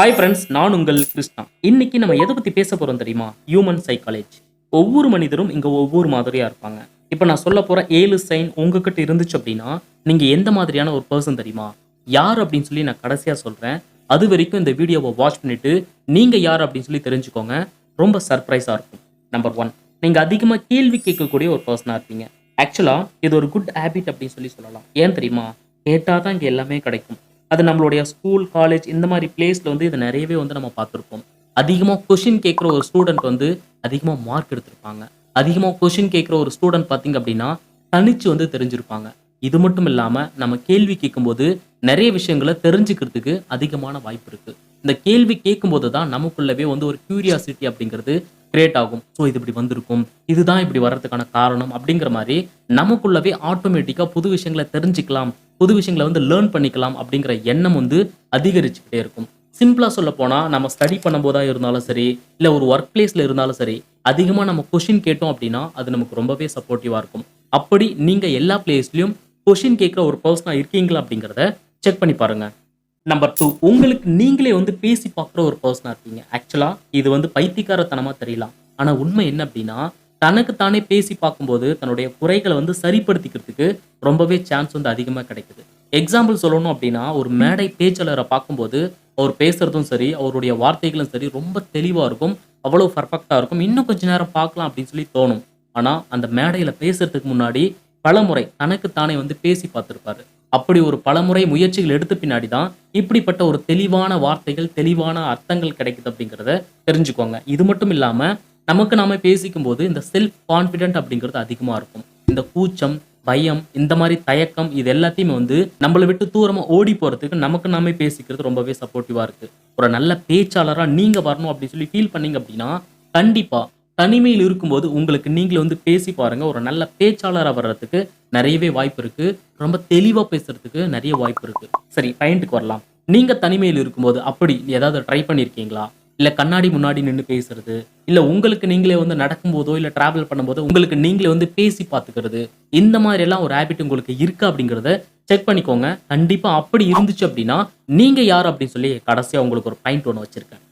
Hi friends நான் உங்கள் கிருஷ்ணா. இன்னைக்கு நம்ம எதை பற்றி பேச போகிறோம் தெரியுமா? ஹியூமன் சைக்காலஜி ஒவ்வொரு மனிதரும் இங்கே ஒவ்வொரு மாதிரியாக இருப்பாங்க. இப்போ நான் சொல்ல போகிற ஏழு சைன் உங்ககிட்ட இருந்துச்சு அப்படின்னா நீங்கள் எந்த மாதிரியான ஒரு பர்சன் தெரியுமா? யார் அப்படின்னு சொல்லி நான் கடைசியாக சொல்கிறேன் அது வரைக்கும் இந்த வீடியோவை வாட்ச் பண்ணிவிட்டு நீங்கள் யார் அப்படின்னு சொல்லி தெரிஞ்சுக்கோங்க. ரொம்ப சர்ப்ரைஸாக இருக்கும். நம்பர் ஒன் நீங்கள் அதிகமாக கேள்வி கேட்கக்கூடிய ஒரு பர்சனாக இருப்பீங்க. ஆக்சுவலாக இது ஒரு குட் ஹேபிட் அப்படின்னு சொல்லி சொல்லலாம். ஏன் தெரியுமா? கேட்டால் தான் இங்கே எல்லாமே கிடைக்கும். அது நம்மளுடைய ஸ்கூல் காலேஜ் இந்த மாதிரி பிளேஸில் வந்து இது நிறையவே வந்து நம்ம பார்த்துருப்போம். அதிகமாக கொஷின் கேட்குற ஒரு ஸ்டூடெண்ட் வந்து அதிகமாக மார்க் எடுத்திருப்பாங்க. அதிகமாக கொஷின் கேட்குற ஒரு ஸ்டூடெண்ட் பார்த்தீங்க அப்படின்னா தனிச்சு வந்து தெரிஞ்சிருப்பாங்க. இது மட்டும் இல்லாமல் நம்ம கேள்வி கேட்கும்போது நிறைய விஷயங்களை தெரிஞ்சுக்கிறதுக்கு அதிகமான வாய்ப்பு இருக்கு. இந்த கேள்வி கேட்கும்போது தான் நமக்குள்ளவே வந்து ஒரு கியூரியாசிட்டி அப்படிங்கிறது கிரியேட் ஆகும். ஸோ இது இப்படி வந்திருக்கும். இதுதான் இப்படி வர்றதுக்கான காரணம் அப்படிங்கிற மாதிரி நமக்குள்ளவே ஆட்டோமேட்டிக்காக புது விஷயங்களை தெரிஞ்சுக்கலாம். புது விஷயங்களை வந்து லேர்ன் பண்ணிக்கலாம் அப்படிங்கிற எண்ணம் வந்து அதிகரிச்சுக்கிட்டே இருக்கும். சிம்பிளாக சொல்ல போனால் நம்ம ஸ்டடி பண்ணும்போதாக இருந்தாலும் சரி இல்லை ஒரு ஒர்க் பிளேஸில் இருந்தாலும் சரி அதிகமாக நம்ம கொஷின் கேட்டோம் அப்படின்னா அது நமக்கு ரொம்பவே சப்போர்ட்டிவாக இருக்கும். அப்படி நீங்கள் எல்லா பிளேஸ்லையும் கொஷின் கேட்குற ஒரு பர்சனாக இருக்கீங்களா அப்படிங்கிறத செக் பண்ணி பாருங்க. நம்பர் டூ உங்களுக்கு நீங்களே வந்து பேசி பார்க்குற ஒரு பர்சனாக இருக்கீங்க. ஆக்சுவலாக இது வந்து பைத்தியக்காரத்தனமாக தெரியலாம். ஆனால் உண்மை என்ன அப்படின்னா தனக்கு தானே பேசி பார்க்கும்போது தன்னுடைய குறைகளை வந்து சரிப்படுத்திக்கிறதுக்கு ரொம்பவே சான்ஸ் வந்து அதிகமாக கிடைக்குது. எக்ஸாம்பிள் சொல்லணும் அப்படின்னா ஒரு மேடை பேச்சாளரை பார்க்கும்போது அவர் பேசுறதும் சரி அவருடைய வார்த்தைகளும் சரி ரொம்ப தெளிவாக இருக்கும் அவ்வளோ பர்ஃபெக்டாக இருக்கும். இன்னும் கொஞ்ச நேரம் பார்க்கலாம் அப்படின்னு சொல்லி தோணும். ஆனால் அந்த மேடையில் பேசுறதுக்கு முன்னாடி பலமுறை தனக்கு தானே வந்து பேசி பார்த்துருப்பாரு. அப்படி ஒரு பலமுறை முயற்சிகள் எடுத்த பின்னாடி தான் இப்படிப்பட்ட ஒரு தெளிவான வார்த்தைகள் தெளிவான அர்த்தங்கள் கிடைக்குது அப்படிங்கிறத தெரிஞ்சுக்கோங்க. இது மட்டும் இல்லாமல் நமக்கு நாம பேசிக்கும் போது இந்த செல்ஃப் கான்ஃபிடென்ட் அப்படிங்கிறது அதிகமாக இருக்கும். இந்த கூச்சம் பயம் இந்த மாதிரி தயக்கம் இது எல்லாத்தையுமே வந்து நம்மளை விட்டு தூரமா ஓடி போறதுக்கு நமக்கு நாமே பேசிக்கிறது ரொம்பவே சப்போர்ட்டிவா இருக்கு. ஒரு நல்ல பேச்சாளரா நீங்க வரணும் அப்படின்னு சொல்லி ஃபீல் பண்ணீங்க அப்படின்னா கண்டிப்பா தனிமையில் இருக்கும்போது உங்களுக்கு நீங்களே வந்து பேசி பாருங்க. ஒரு நல்ல பேச்சாளராக வர்றதுக்கு நிறையவே வாய்ப்பு இருக்கு. ரொம்ப தெளிவாக பேசுறதுக்கு நிறைய வாய்ப்பு இருக்கு. சரி பாயிண்ட்டுக்கு வரலாம். நீங்க தனிமையில் இருக்கும்போது அப்படி ஏதாவது ட்ரை பண்ணியிருக்கீங்களா இல்லை கண்ணாடி முன்னாடி நின்று பேசுறது இல்லை உங்களுக்கு நீங்களே வந்து நடக்கும்போதோ இல்லை ட்ராவல் பண்ணும்போதோ உங்களுக்கு நீங்களே வந்து பேசி பார்த்துக்கிறது இந்த மாதிரி எல்லாம் ஒரு ஹேபிட் உங்களுக்கு இருக்கு அப்படிங்கிறத செக் பண்ணிக்கோங்க. கண்டிப்பாக அப்படி இருந்துச்சு அப்படின்னா நீங்கள் யார் அப்படின்னு சொல்லி கடைசியாக உங்களுக்கு ஒரு பாயிண்ட் ஒன்று வச்சுருக்கேன்.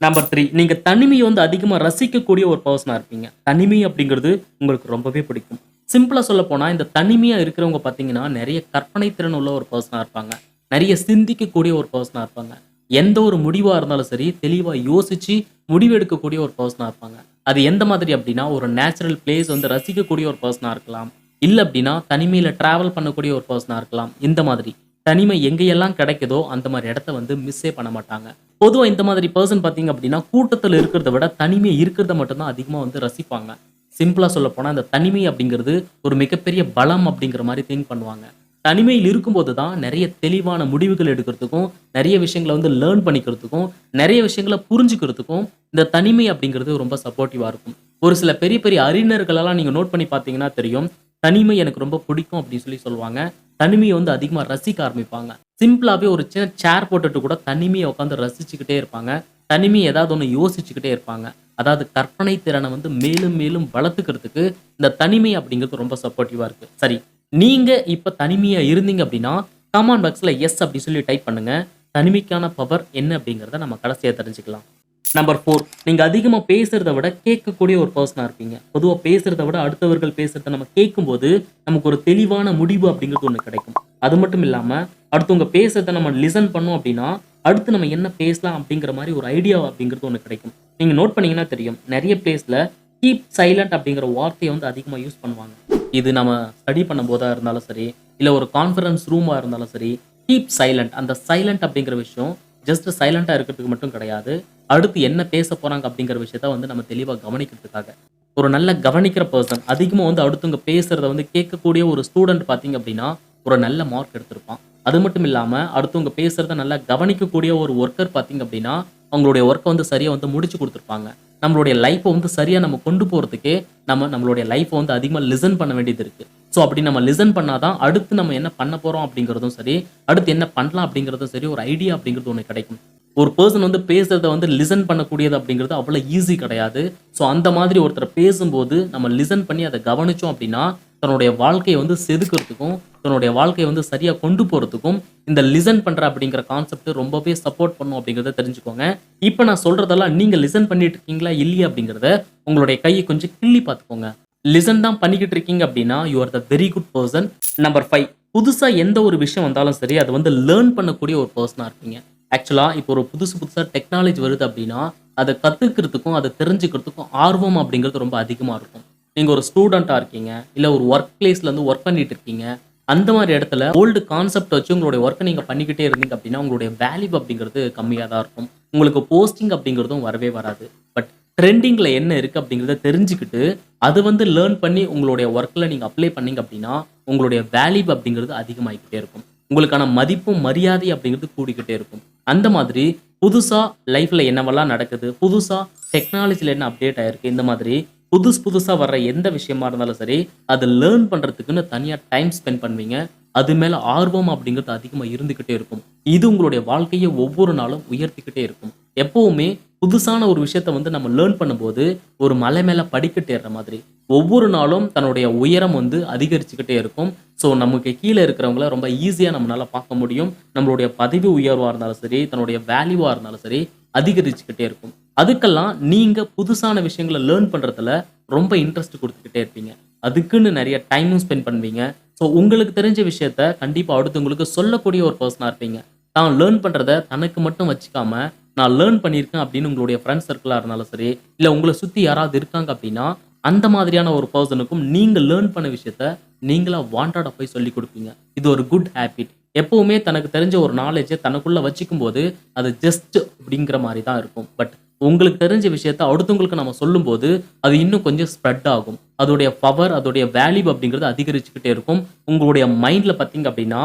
நம்பர் த்ரீ நீங்கள் தனிமையை வந்து அதிகமாக ரசிக்கக்கூடிய ஒரு பர்சனாக இருப்பீங்க. தனிமை அப்படிங்கிறது உங்களுக்கு ரொம்பவே பிடிக்கும். சிம்பிளாக சொல்ல போனால் இந்த தனிமையாக இருக்கிறவங்க பார்த்தீங்கன்னா நிறைய கற்பனை திறன் உள்ள ஒரு பர்சனாக இருப்பாங்க. நிறைய சிந்திக்கக்கூடிய ஒரு பர்சனாக இருப்பாங்க. எந்த ஒரு முடிவாக இருந்தாலும் சரி தெளிவா யோசிச்சு முடிவு எடுக்கக்கூடிய ஒரு பர்சனா இருப்பாங்க. அது எந்த மாதிரி அப்படின்னா ஒரு நேச்சுரல் பிளேஸ் வந்து ரசிக்கக்கூடிய ஒரு பர்சனா இருக்கலாம். இல்ல அப்படின்னா தனிமையில ட்ராவல் பண்ணக்கூடிய ஒரு பர்சனா இருக்கலாம். இந்த மாதிரி. தனிமை எங்கேயெல்லாம் கிடைக்குதோ அந்த மாதிரி இடத்த வந்து மிஸ்ஸே பண்ண மாட்டாங்க. பொதுவாக இந்த மாதிரி பர்சன் பார்த்தீங்க அப்படின்னா கூட்டத்தில் இருக்கிறத விட தனிமை இருக்கிறத மட்டும்தான் அதிகமாக வந்து ரசிப்பாங்க. சிம்பிளாக சொல்ல போனால் இந்த தனிமை அப்படிங்கிறது ஒரு மிகப்பெரிய பலம் அப்படிங்கிற மாதிரி திங்க் பண்ணுவாங்க. தனிமையில் இருக்கும்போது தான் நிறைய தெளிவான முடிவுகள் எடுக்கிறதுக்கும் நிறைய விஷயங்களை வந்து லேர்ன் பண்ணிக்கிறதுக்கும் நிறைய விஷயங்களை புரிஞ்சுக்கிறதுக்கும் இந்த தனிமை அப்படிங்கிறது ரொம்ப சப்போர்ட்டிவாக இருக்கும். ஒரு சில பெரிய பெரிய அறிஞர்களெல்லாம் நீங்கள் நோட் பண்ணி பார்த்தீங்கன்னா தெரியும். தனிமை எனக்கு ரொம்ப பிடிக்கும் அப்படின்னு சொல்லி சொல்லுவாங்க. தனிமையை வந்து அதிகமாக ரசிக்க ஆரம்பிப்பாங்க. சிம்பிளாகவே ஒரு சின்ன சேர் போட்டுட்டு கூட தனிமையை உட்காந்து ரசிச்சுக்கிட்டே இருப்பாங்க. தனிமையை ஏதாவது ஒன்று யோசிச்சுக்கிட்டே இருப்பாங்க. அதாவது கற்பனை திறனை வந்து மேலும் மேலும் வளர்த்துக்கிறதுக்கு இந்த தனிமை அப்படிங்கிறது ரொம்ப சப்போர்ட்டிவாக இருக்குது சரி நீங்கள் இப்போ தனிமையாக இருந்தீங்க அப்படின்னா கமான் பாக்ஸில் எஸ் அப்படின்னு சொல்லி டைப் பண்ணுங்க. தனிமைக்கான பவர் என்ன அப்படிங்கிறத நம்ம கடைசியாக தெரிஞ்சுக்கலாம். நம்பர் ஃபோர் நீங்கள் அதிகமாக பேசுகிறத விட கேட்கக்கூடிய ஒரு பர்சனாக இருப்பீங்க. பொதுவாக பேசுகிறத விட அடுத்தவர்கள் பேசுகிறத நம்ம கேட்கும்போது நமக்கு ஒரு தெளிவான முடிவு அப்படிங்கிறது ஒன்று கிடைக்கும். அது மட்டும் இல்லாமல் அடுத்தவங்க பேசுகிறத நம்ம லிசன் பண்ணோம் அப்படின்னா அடுத்து நம்ம என்ன பேசலாம் அப்படிங்கிற மாதிரி ஒரு ஐடியா அப்படிங்கிறது ஒன்று கிடைக்கும். நீங்கள் நோட் பண்ணீங்கன்னா தெரியும். நிறைய பிளேஸில் கீப் சைலண்ட் அப்படிங்கிற வார்த்தையை வந்து அதிகமாக யூஸ் பண்ணுவாங்க. இது நம்ம ஸ்டடி பண்ணும் போதாக இருந்தாலும் சரி இல்லை ஒரு கான்ஃபரன்ஸ் ரூமாக இருந்தாலும் சரி கீப் சைலண்ட் அந்த சைலண்ட் அப்படிங்கிற விஷயம் ஜஸ்ட் சைலண்டாக இருக்கிறதுக்கு மட்டும் கிடையாது. அடுத்து என்ன பேச போகிறாங்க அப்படிங்கிற விஷயத்த வந்து நம்ம தெளிவாக கவனிக்கிறதுக்காக. ஒரு நல்ல கவனிக்கிற பர்சன் அதிகமாக வந்து அடுத்தவங்க பேசுகிறத வந்து கேட்கக்கூடிய ஒரு ஸ்டூடெண்ட் பார்த்தீங்க அப்படின்னா ஒரு நல்ல மார்க் எடுத்திருப்பான். அது மட்டும் இல்லாமல் அடுத்தவங்க பேசுகிறத நல்லா கவனிக்கக்கூடிய ஒரு ஒர்க்கர் பார்த்தீங்க அப்படின்னா அவங்களுடைய ஒர்க்கை வந்து சரியாக வந்து முடிச்சு கொடுத்துருப்பாங்க. நம்மளுடைய லைஃப்பை வந்து சரியாக நம்ம கொண்டு போகிறதுக்கு நம்ம நம்மளுடைய லைஃப்பை வந்து அதிகமாக லிசன் பண்ண வேண்டியது இருக்குது ஸோ அப்படி நம்ம லிசன் பண்ணாதான் அடுத்து நம்ம என்ன பண்ண போகிறோம் அப்படிங்கிறதும் சரி அடுத்து என்ன பண்ணலாம் அப்படிங்கிறதும் சரி ஒரு ஐடியா அப்படிங்கிறது ஒன்று கிடைக்கும். ஒரு பர்சன் வந்து பேசுறத வந்து லிசன் பண்ணக்கூடியது அப்படிங்கிறது அவ்வளோ ஈஸி கிடையாது. ஸோ அந்த மாதிரி ஒருத்தர் பேசும்போது நம்ம லிசன் பண்ணி அதை கவனிச்சோம் அப்படின்னா தன்னுடைய வாழ்க்கையை வந்து செதுக்கிறதுக்கும் தன்னுடைய வாழ்க்கையை வந்து சரியாக கொண்டு போகிறதுக்கும் இந்த லிசன் பண்ணுற அப்படிங்கிற கான்செப்ட் ரொம்பவே சப்போர்ட் பண்ணும் அப்படிங்கிறத தெரிஞ்சுக்கோங்க. இப்போ நான் சொல்கிறதெல்லாம் நீங்கள் லிசன் பண்ணிட்டு இருக்கீங்களா இல்லையா அப்படிங்கிறத உங்களுடைய கையை கொஞ்சம் கிள்ளி பார்த்துக்கோங்க. லிசன் தான் பண்ணிக்கிட்டு இருக்கீங்க அப்படின்னா you are the very good person number five புதுசாக எந்த ஒரு விஷயம் வந்தாலும் சரி அதை வந்து லேர்ன் பண்ணக்கூடிய ஒரு பர்சனாக இருப்பீங்க. ஆக்சுவலாக இப்போ ஒரு புதுசு புதுசாக டெக்னாலஜி வருது அப்படின்னா அதை கற்றுக்கிறதுக்கும் அதை தெரிஞ்சுக்கிறதுக்கும் ஆர்வம் அப்படிங்கிறது ரொம்ப அதிகமாக இருக்கும். நீங்கள் ஒரு ஸ்டூடெண்ட்டாக இருக்கீங்க இல்லை ஒரு ஒர்க் பிளேஸ்லேருந்து ஒர்க் பண்ணிட்டு இருக்கீங்க அந்த மாதிரி இடத்துல ஓல்டு கான்செப்ட் வச்சு உங்களுடைய ஒர்க்கை நீங்கள் பண்ணிக்கிட்டே இருந்தீங்க அப்படின்னா உங்களுடைய வேல்யூ அப்படிங்கிறது கம்மியாக தான் இருக்கும். உங்களுக்கு போஸ்டிங் அப்படிங்கிறதும் வரவே வராது. பட் ட்ரெண்டிங்கில் என்ன இருக்குது அப்படிங்கிறத தெரிஞ்சுக்கிட்டு அது வந்து லேர்ன் பண்ணி உங்களுடைய ஒர்க்கில் நீங்கள் அப்ளை பண்ணீங்க அப்படின்னா உங்களுடைய வேல்யூ அப்படிங்கிறது அதிகமாகிக்கிட்டே இருக்கும். உங்களுக்கான மதிப்பும் மரியாதை அப்படிங்கிறது கூடிக்கிட்டே இருக்கும். அந்த மாதிரி புதுசாக லைஃப்பில் என்னவெல்லாம் நடக்குது புதுசாக டெக்னாலஜியில் என்ன அப்டேட் ஆயிருக்கு இந்த மாதிரி புதுசு புதுசாக வர்ற எந்த விஷயமா இருந்தாலும் சரி அதை லேர்ன் பண்ணுறதுக்குன்னு தனியாக டைம் ஸ்பெண்ட் பண்ணுவீங்க. அது மேலே ஆர்வம் அப்படிங்கிறது அதிகமாக இருந்துக்கிட்டே இருக்கும். இது உங்களுடைய வாழ்க்கையை ஒவ்வொரு நாளும் உயர்த்திக்கிட்டே இருக்கும். எப்பவுமே புதுசான ஒரு விஷயத்த வந்து நம்ம லேர்ன் பண்ணும்போது ஒரு மலை மேலே படிக்கட்டேற மாதிரி. ஒவ்வொரு நாளும் தன்னுடைய உயரம் வந்து அதிகரிச்சுக்கிட்டே இருக்கும். ஸோ நமக்கு கீழே இருக்கிறவங்கள ரொம்ப ஈஸியாக நம்மளால் பார்க்க முடியும். நம்மளுடைய பதவி உயர்வாக இருந்தாலும் சரி தன்னுடைய வேல்யூவாக இருந்தாலும் சரி அதிகரிச்சுக்கிட்டே இருக்கும். அதுக்கெல்லாம் நீங்கள் புதுசான விஷயங்களை லேர்ன் பண்ணுறதுல ரொம்ப இன்ட்ரெஸ்ட் கொடுத்துக்கிட்டே இருப்பீங்க. அதுக்குன்னு நிறைய டைமும் ஸ்பெண்ட் பண்ணுவீங்க. ஸோ உங்களுக்கு தெரிஞ்ச விஷயத்த கண்டிப்பாக அடுத்தவங்களுக்கு சொல்லக்கூடிய ஒரு பர்சனாக இருப்பீங்க. தான் லேர்ன் பண்ணுறத தனக்கு மட்டும் வச்சுக்காம நான் லேர்ன் பண்ணியிருக்கேன் அப்படின்னு உங்களுடைய ஃப்ரெண்ட்ஸ் சர்க்கிளாக இருந்தாலும் சரி இல்லை உங்களை சுற்றி யாராவது இருக்காங்க அப்படின்னா அந்த மாதிரியான ஒரு பர்சனுக்கும் நீங்கள் லேர்ன் பண்ண விஷயத்த நீங்களா வாண்டடா போய் சொல்லி கொடுப்பீங்க. இது ஒரு குட் ஹேபிட் எப்போவுமே தனக்கு தெரிஞ்ச ஒரு நாலேஜை தனக்குள்ளே வச்சுக்கும் போது அது ஜஸ்ட் அப்படிங்கிற மாதிரி தான் இருக்கும். பட் உங்களுக்கு தெரிஞ்ச விஷயத்த அடுத்தவங்களுக்கு நம்ம சொல்லும்போது அது இன்னும் கொஞ்சம் ஸ்ப்ரெட் ஆகும். அதோடைய பவர் அதோடைய வேல்யூ அப்படிங்கிறது அதிகரிச்சுக்கிட்டே இருக்கும். உங்களுடைய மைண்டில் பார்த்தீங்க அப்படின்னா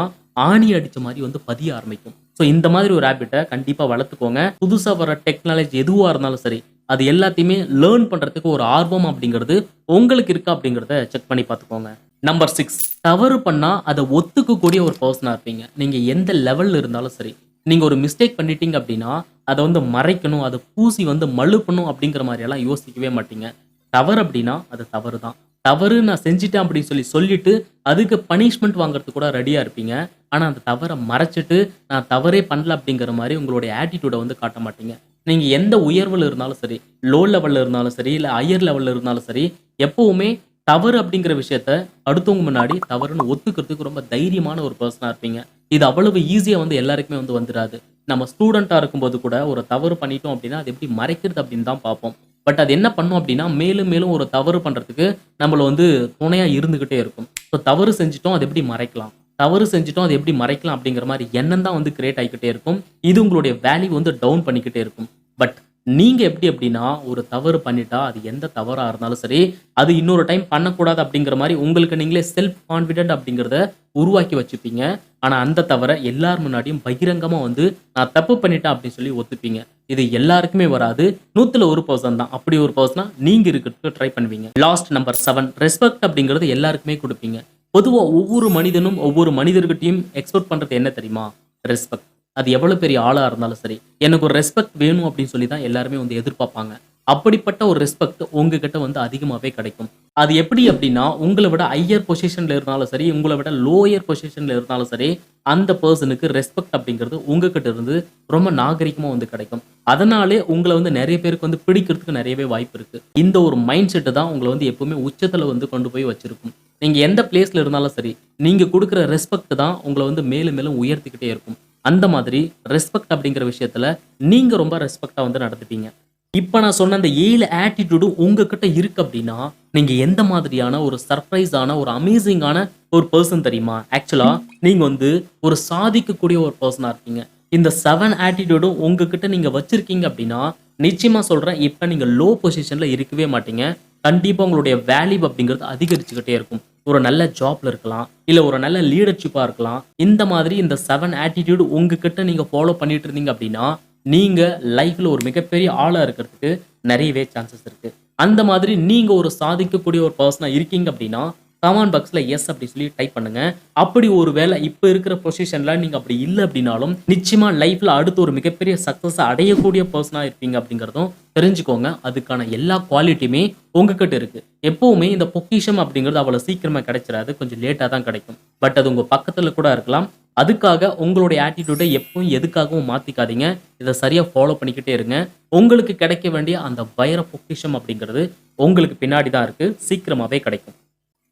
ஆணி அடித்த மாதிரி வந்து பதிய ஆரம்பிக்கும். ஸோ இந்த மாதிரி ஒரு ஹேபிட்டை கண்டிப்பாக வளர்த்துக்கோங்க. புதுசாக வர டெக்னாலஜி எதுவாக இருந்தாலும் சரி அது எல்லாத்தையுமே லேர்ன் பண்ணுறதுக்கு ஒரு ஆர்வம் அப்படிங்கிறது உங்களுக்கு இருக்கா அப்படிங்கிறத செக் பண்ணி பார்த்துக்கோங்க நம்பர் சிக்ஸ் தவறு பண்ணால் அதை ஒத்துக்கக்கூடிய ஒரு பர்சனாக இருப்பீங்க. நீங்கள் எந்த லெவலில் இருந்தாலும் சரி. நீங்கள் ஒரு மிஸ்டேக் பண்ணிட்டீங்க அப்படின்னா அதை வந்து மறைக்கணும் அதை பூசி வந்து மழுப்பணும் அப்படிங்கிற மாதிரியெல்லாம் யோசிக்கவே மாட்டீங்க. தவறு அப்படின்னா அது தவறு தான் தவறு நான் செஞ்சிட்டேன் அப்படின்னு சொல்லி சொல்லிட்டு அதுக்கு பனிஷ்மெண்ட் வாங்குறதுக்கு கூட ரெடியாக இருப்பீங்க. ஆனால் அந்த தவறை மறைச்சிட்டு நான் தவறே பண்ணல அப்படிங்கிற மாதிரி உங்களுடைய ஆட்டிடியூடை வந்து காட்ட மாட்டீங்க. நீங்கள் எந்த உயர்வில் இருந்தாலும் சரி லோ லெவலில் இருந்தாலும் சரி இல்லை ஹையர் லெவலில் இருந்தாலும் சரி எப்போவுமே தவறு அப்படிங்கிற விஷயத்த அடுத்தவங்க முன்னாடி தவறுன்னு ஒத்துக்கிறதுக்கு ரொம்ப தைரியமான ஒரு பர்சனாக இருப்பீங்க. இது அவ்வளவு ஈஸியாக வந்து எல்லாருக்குமே வந்து வந்துடாது நம்ம ஸ்டூடெண்ட்டாக இருக்கும்போது கூட ஒரு தவறு பண்ணிட்டோம் அப்படின்னா அது எப்படி மறைக்கிறது அப்படின்னு தான் பார்ப்போம். பட் அது என்ன பண்ணும் அப்படின்னா மேலும் மேலும் ஒரு தவறு பண்ணுறதுக்கு நம்மளை வந்து துணையாக இருந்துக்கிட்டே இருக்கும். ஸோ தவறு செஞ்சுட்டோம் அது எப்படி மறைக்கலாம்? தவறு செஞ்சிட்டோம் அது எப்படி மறைக்கலாம் அப்படிங்கிற மாதிரி எண்ணம் தான் வந்து கிரியேட் ஆகிக்கிட்டே இருக்கும். இது உங்களுடைய வேல்யூ வந்து டவுன் பண்ணிக்கிட்டே இருக்கும். பட் நீங்கள் எப்படி அப்படின்னா ஒரு தவறு பண்ணிட்டா அது எந்த தவறாக இருந்தாலும் சரி அது இன்னொரு டைம் பண்ணக்கூடாது அப்படிங்கிற மாதிரி உங்களுக்கு நீங்களே செல்ஃப் கான்ஃபிடென்ட் அப்படிங்கிறத உருவாக்கி வச்சுப்பீங்க. ஆனால் அந்த தவிர எல்லார் முன்னாடியும் பகிரங்கமாக வந்து நான் தப்பு பண்ணிட்டேன் அப்படின்னு சொல்லி ஒத்துப்பீங்க. இது எல்லாருக்குமே வராது. நூற்றுல ஒரு பர்சன் தான். அப்படி ஒரு பர்சனாக நீங்கள் இருக்கிறதுக்கு ட்ரை பண்ணுவீங்க. லாஸ்ட் நம்பர் செவன் ரெஸ்பெக்ட் அப்படிங்கிறது எல்லாருக்குமே கொடுப்பீங்க. பொதுவாக ஒவ்வொரு மனிதனும் ஒவ்வொரு மனிதர்கிட்டயும் எக்ஸ்பெக்ட் பண்ணுறது என்ன தெரியுமா? ரெஸ்பெக்ட் அது எவ்வளவு பெரிய ஆளா இருந்தாலும் சரி எனக்கு ஒரு ரெஸ்பெக்ட் வேணும் அப்படின்னு சொல்லி தான் எல்லாருமே வந்து எதிர்பார்ப்பாங்க. அப்படிப்பட்ட ஒரு ரெஸ்பெக்ட் உங்ககிட்ட வந்து அதிகமாகவே கிடைக்கும். அது எப்படி அப்படின்னா உங்களை விட ஹையர் பொசிஷன்ல இருந்தாலும் சரி உங்களை விட லோயர் பொசிஷன்ல இருந்தாலும் சரி அந்த பர்சனுக்கு ரெஸ்பெக்ட் அப்படிங்கிறது உங்ககிட்ட இருந்து ரொம்ப நாகரிகமாக வந்து கிடைக்கும். அதனாலே உங்களை வந்து நிறைய பேருக்கு வந்து பிடிக்கிறதுக்கு நிறையவே வாய்ப்பு இருக்கு. இந்த ஒரு மைண்ட் செட்டு தான் உங்களை வந்து எப்பவுமே உச்சத்தில் வந்து கொண்டு போய் வச்சிருக்கும். நீங்க எந்த பிளேஸ்ல இருந்தாலும் சரி நீங்க கொடுக்குற ரெஸ்பெக்ட் தான் உங்களை வந்து மேலும் மேலும் உயர்த்திக்கிட்டே இருக்கும். அந்த மாதிரி ரெஸ்பெக்ட் அப்படிங்கிற விஷயத்துல நீங்க ரொம்ப ரெஸ்பெக்டா வந்து நடந்துட்டீங்க இப்போ நான் சொன்ன அந்த ஏழு ஆட்டிடியூடும் உங்ககிட்ட இருக்கு அப்படின்னா நீங்க எந்த மாதிரியான ஒரு சர்ப்ரைஸான ஒரு அமேசிங்கான ஒரு பர்சன் தெரியுமா? ஆக்சுவலா நீங்க வந்து ஒரு சாதிக்கக்கூடிய ஒரு பர்சனா இருக்கீங்க. இந்த செவன் ஆட்டிடியூடும் உங்ககிட்ட நீங்க வச்சிருக்கீங்க அப்படின்னா நிச்சயமா சொல்றேன் இப்போ நீங்க லோ பொசிஷன்ல இருக்கவே மாட்டீங்க. கண்டிப்பா உங்களுடைய வேல்யூ அப்படிங்கிறது அதிகரிச்சுக்கிட்டே இருக்கும். ஒரு நல்ல ஜாப்ல இருக்கலாம் இல்ல ஒரு நல்ல லீடர்ஷிப்பா இருக்கலாம் இந்த மாதிரி இந்த செவன் ஆட்டிடியூட் உங்ககிட்ட நீங்க ஃபாலோ பண்ணிட்டு இருந்தீங்க அப்படின்னா நீங்க லைஃப்ல ஒரு மிகப்பெரிய ஆளா இருக்கிறதுக்கு நிறையவே சான்சஸ் இருக்கு. அந்த மாதிரி நீங்க ஒரு சாதிக்கக்கூடிய ஒரு பர்சனா இருக்கீங்க அப்படின்னா கமெண்ட் பாக்ஸில் எஸ் அப்படி சொல்லி டைப் பண்ணுங்க. அப்படி ஒரு வேளை இப்போ இருக்கிற பொசிஷனில் நீங்கள் அப்படி இல்லை அப்படின்னாலும் நிச்சயமாக லைஃப்பில் அடுத்து ஒரு மிகப்பெரிய சக்ஸஸை அடையக்கூடிய பர்சனாக இருப்பீங்க அப்படிங்கிறதும் தெரிஞ்சுக்கோங்க. அதுக்கான எல்லா குவாலிட்டியுமே உங்ககிட்ட இருக்குது எப்போவுமே இந்த பொக்கிஷம் அப்படிங்கிறது அவ்வளோ சீக்கிரமாக கிடைச்சிடாது கொஞ்சம் லேட்டாக தான் கிடைக்கும். பட் அது உங்கள் பக்கத்தில் கூட இருக்கலாம். அதுக்காக உங்களுடைய ஆட்டிடியூடை எப்பவும் எதுக்காகவும் மாற்றிக்காதீங்க இதை சரியாக ஃபாலோ பண்ணிக்கிட்டே இருங்க. உங்களுக்கு கிடைக்க வேண்டிய அந்த வைர பொக்கிஷம் அப்படிங்கிறது உங்களுக்கு பின்னாடி தான் இருக்குது சீக்கிரமாகவே கிடைக்கும்.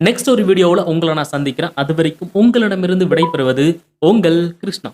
நெக்ஸ்ட் ஒரு வீடியோவில் உங்களை நான் சந்திக்கிறேன். அது வரைக்கும் உங்களிடமிருந்து விடைபெறுவது உங்கள் கிருஷ்ணா.